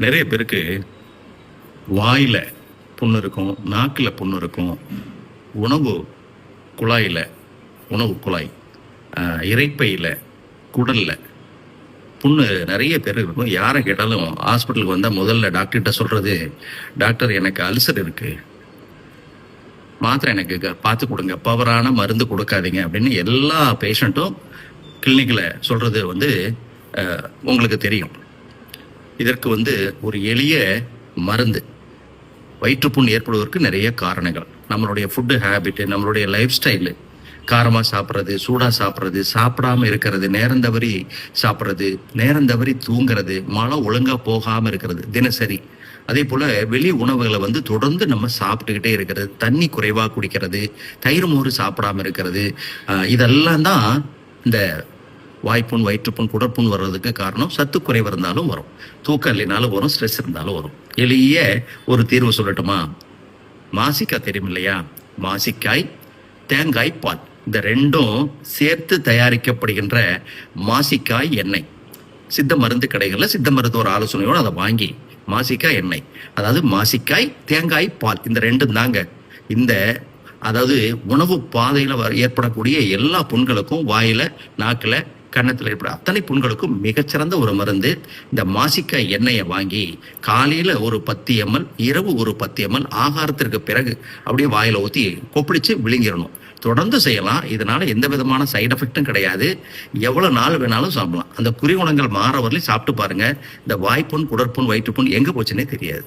நிறைய பேருக்கு வாயில் புண்ணு இருக்கும் நாக்கில் புண்ணு இருக்கும். உணவு குழாயில் உணவு குழாய் இறைப்பையில் இரைப்பையில் குடலில் புண்ணு நிறைய பேர் இருக்கும். யாரை கேட்டாலும் ஹாஸ்பிட்டலுக்கு வந்தால் முதல்ல டாக்டர்கிட்ட சொல்கிறது டாக்டர் எனக்கு அல்சர் இருக்குது மாத்திரை எனக்கு க- பார்த்து கொடுங்க. பவரான மருந்து கொடுக்காதீங்க. அப்படின்னு எல்லா பேஷண்ட்டும் கிளினிக்கில் சொல்கிறது வந்து உங்களுக்கு தெரியும். இதற்கு வந்து ஒரு எளிய மருந்து. வயிற்றுப்புண் ஏற்படுவதற்கு நிறைய காரணங்கள். நம்மளுடைய ஃபுட்டு ஹேபிட்டு நம்மளுடைய லைஃப் ஸ்டைலு காரமாக சாப்பிட்றது சூடாக சாப்பிட்றது சாப்பிடாம இருக்கிறது நேரம் தவறி சாப்பிட்றது நேரம் தவறி தூங்குறது மழை ஒழுங்காக போகாமல் இருக்கிறது தினசரி. அதே போல் வெளி உணவுகளை வந்து தொடர்ந்து நம்ம சாப்பிட்டுக்கிட்டே இருக்கிறது தண்ணி குறைவாக குடிக்கிறது தயிர் மோறு சாப்பிடாம இருக்கிறது இதெல்லாம் தான் இந்த வாய்ப்புண் வயிற்றுப்புண் குடற்புண் வர்றதுக்கு காரணம் சத்து குறைவு இருந்தாலும் வரும். தூக்கம் இல்லைனாலும் வரும் ஸ்ட்ரெஸ் இருந்தாலும் வரும். எளிய ஒரு தீர்வு சொல்லட்டுமா? மாசிக்காய் தெரியும் இல்லையா? மாசிக்காய் தேங்காய் பால். இந்த ரெண்டும் சேர்த்து தயாரிக்கப்படுகின்ற மாசிக்காய் எண்ணெய். சித்த மருந்து கடைகளில் சித்த மருத்துவர் ஆலோசனையோடு அதை வாங்கி மாசிக்காய் எண்ணெய். அதாவது மாசிக்காய் தேங்காய் பால். இந்த ரெண்டும் தாங்க. இந்த அதாவது உணவு பாதையில் வர ஏற்படக்கூடிய எல்லா புண்களுக்கும் வாயில நாக்கில் கன்னத்தில் ஏற்படும் அத்தனை புண்களுக்கும் மிகச்சிறந்த ஒரு மருந்து. இந்த மாசிக்காய் எண்ணெயை வாங்கி காலையில் ஒரு பத்து எம்எல் இரவு ஒரு பத்து எம்எல் ஆகாரத்திற்கு பிறகு அப்படியே வாயில் ஊற்றி கொப்பிடிச்சு விழுங்கிடணும். தொடர்ந்து செய்யலாம். இதனால எந்த விதமான சைடு எஃபெக்ட்டும் கிடையாது. எவ்வளோ நாள் வேணாலும் சாப்பிடலாம். அந்த குறிகுணங்கள் மாற வரலையும் சாப்பிட்டு பாருங்க. இந்த வாய்ப்புண் குடற்புண் வயிற்றுப்புண் எங்கே போச்சுன்னே தெரியாது.